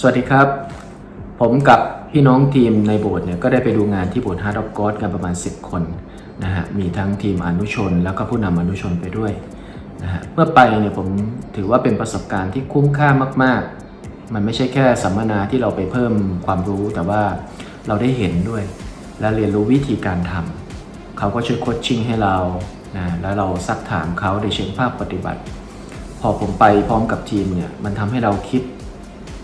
สวัสดีครับ ผมกับพี่น้องทีมในโบสถ์เนี่ยก็ได้ไปดูงานที่โบสถ์ฮาร์ดอฟกอดกันประมาณ 10 คนนะฮะมีทั้งทีมอนุชน แล้วก็ผู้นำอนุชนไปด้วยนะฮะเมื่อไปเนี่ยผมถือว่าเป็นประสบการณ์ที่คุ้มค่ามาก ๆ มันไม่ใช่แค่สัมมนาที่เราไปเพิ่มความรู้แต่ว่าเราได้เห็นด้วย และเรียนรู้วิธีการทำเขาก็ช่วยโคชชิ่งให้เรานะแล้วเราซักถามเขาในเชิงภาคปฏิบัติ พอผมไปพร้อมกับทีมเนี่ยมันทำให้เราคิด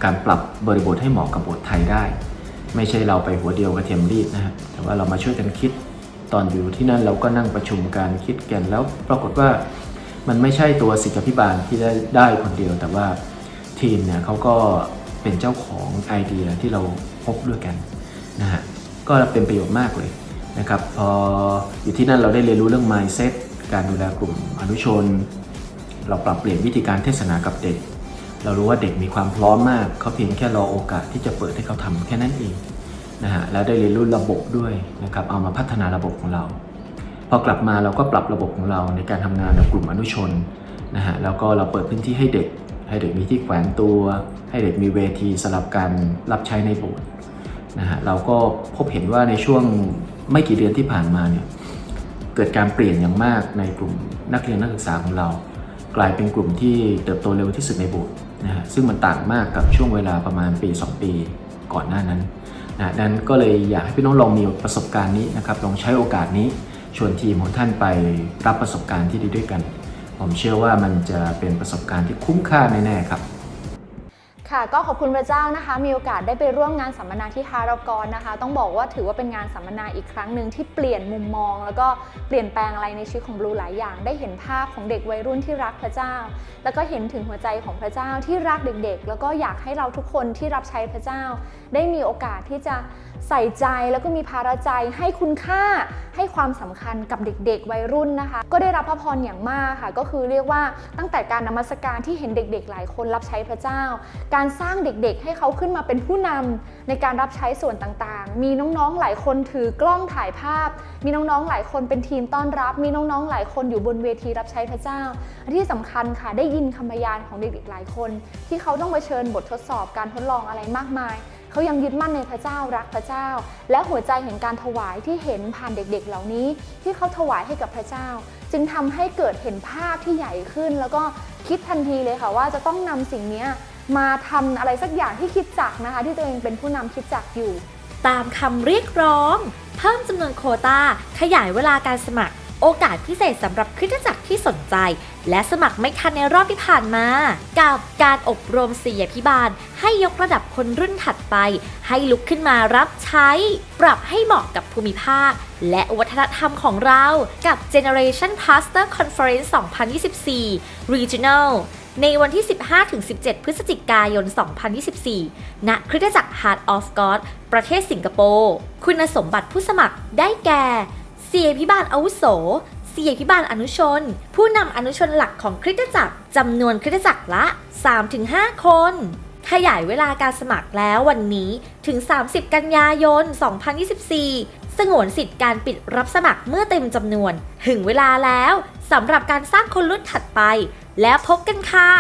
การปรับบริบทให้เหมาะกับบทไทยได้ ไม่ใช่เราไปหัวเดียวกระเทียมรีดนะฮะแต่ว่าเรามาช่วยกันคิด ตอนอยู่ที่นั่นเราก็นั่งประชุมกันคิดกันแล้วปรากฏว่ามันไม่ใช่ตัวศิษยาพิบาลที่ได้ได้คนเดียว แต่ว่าทีมเนี่ยเขาก็เป็นเจ้าของไอเดียที่เราพบด้วยกันนะฮะก็เป็นประโยชน์มากเลยนะครับพออยู่ที่นั่นเราได้เรียนรู้เรื่อง mindset การดูแลกลุ่มอนุชน เราปรับเปลี่ยนวิธีการเทศนากับเด็ก เรารู้ว่าเด็กมีความพร้อมมาก เขาเพียงแค่รอโอกาสที่จะเปิดให้เขาทำแค่นั้นเองนะฮะแล้วได้เรียนรู้ระบบด้วยนะครับเอามาพัฒนาระบบของเรา พอกลับมาเราก็ปรับระบบของเราในการทำงานกับกลุ่มอนุชนนะฮะแล้วก็เราเปิดพื้นที่ให้เด็ก ให้เด็กมีที่แขวนตัว ให้เด็กมีเวทีสำหรับการรับใช้ในโบสถ์นะฮะเราก็พบเห็นว่าในช่วงไม่กี่เดือนที่ผ่านมาเนี่ยเกิดการเปลี่ยนอย่างมากในกลุ่มนักเรียนนักศึกษาของเรา กลายเป็นกลุ่มที่เติบโตเร็วที่สุดในโบสถ์ นะฮะซึ่งมันต่างมากกับช่วงเวลาประมาณปี 2 ปีก่อนหน้านั้นนะดังนั้นก็เลยอยากให้พี่น้องลองมีประสบการณ์นี้นะครับลองใช้โอกาสนี้ชวนทีมของท่านไปรับประสบการณ์ที่ดีด้วยกัน ผมเชื่อว่ามันจะเป็นประสบการณ์ที่คุ้มค่าแน่ๆครับ ค่ะก็ขอบคุณพระเจ้านะคะ มีโอกาสได้ไปร่วมงานสัมมนาที่ฮารากอนนะคะ ต้องบอกว่าถือว่าเป็นงานสัมมนาอีกครั้งหนึ่งที่เปลี่ยนมุมมอง แล้วก็เปลี่ยนแปลงอะไรในชีวิตของบลูหลายอย่าง ได้เห็นภาพของเด็กวัยรุ่นที่รักพระเจ้า แล้วก็เห็นถึงหัวใจของพระเจ้าที่รักเด็ก ๆ แล้วก็อยากให้เราทุกคนที่รับใช้พระเจ้า ได้มีโอกาสที่จะใส่ใจแล้วก็มีภาระใจให้คุณค่าให้ความสำคัญกับเด็ก ๆ วัยรุ่นนะคะ ก็ได้รับพระพรอย่างมากค่ะ ก็คือเรียกว่าตั้งแต่การนมัสการที่เห็นเด็ก ๆ หลายคนรับใช้พระเจ้า การการสร้างเด็กๆ ให้เขาขึ้นมาเป็นผู้นำในการรับใช้ส่วนต่างๆ มีน้องๆ หลายคนถือกล้องถ่ายภาพ มีน้องๆ หลายคนเป็นทีมต้อนรับ มีน้องๆ หลายคนอยู่บนเวทีรับใช้พระเจ้า ที่สำคัญค่ะ ได้ยินคำพยานของเด็กๆ หลายคน ที่เขาต้องเผชิญบททดสอบการทดลองอะไรมากมาย เขายังยึดมั่นในพระเจ้ารักพระเจ้า และหัวใจแห่งการถวายที่เห็นผ่านเด็กๆ เหล่านี้ ที่เขาถวายให้กับพระเจ้า จึงทำให้เกิดเห็นภาพที่ใหญ่ขึ้น แล้วก็คิดทันทีเลยค่ะว่าจะต้องนำสิ่งนี้ มาทำอะไรสักอย่างที่คิดจักนะคะ ที่ตัวเองเป็นผู้นำคิดจักอยู่ ตามคำเรียกร้อง เพิ่มจำนวนโคตาขยายเวลาการสมัคร โอกาสพิเศษสำหรับคริสตจักรที่สนใจ และสมัครไม่ทันในรอบที่ผ่านมา กับการอบรมศิยพิบาล ให้ยกระดับคนรุ่นถัดไป ให้ลุกขึ้นมารับใช้ ปรับให้เหมาะกับภูมิภาค และวัฒนธรรมของเรา กับ Generation Pastor Conference 2024 Regional ในวันที่ 15-17 พฤศจิกายน 2024 ณ คริสตจักร Heart of God ประเทศสิงคโปร์ คุณสมบัติผู้สมัครได้แก่ เสียพิบาลอาวุโส เสียพิบาลอนุชน ผู้นำอนุชนหลักของคริสตจักรจำนวนคริสตจักรละ 3-5 คน ขยายเวลาการสมัครแล้ววันนี้ถึง 30 กันยายน 2024 สงวนสิทธิ์การปิดรับสมัครเมื่อเต็มจำนวน ถึงเวลาแล้วสำหรับการสร้างคนรุ่นถัดไป แล้วพบกันค่ะ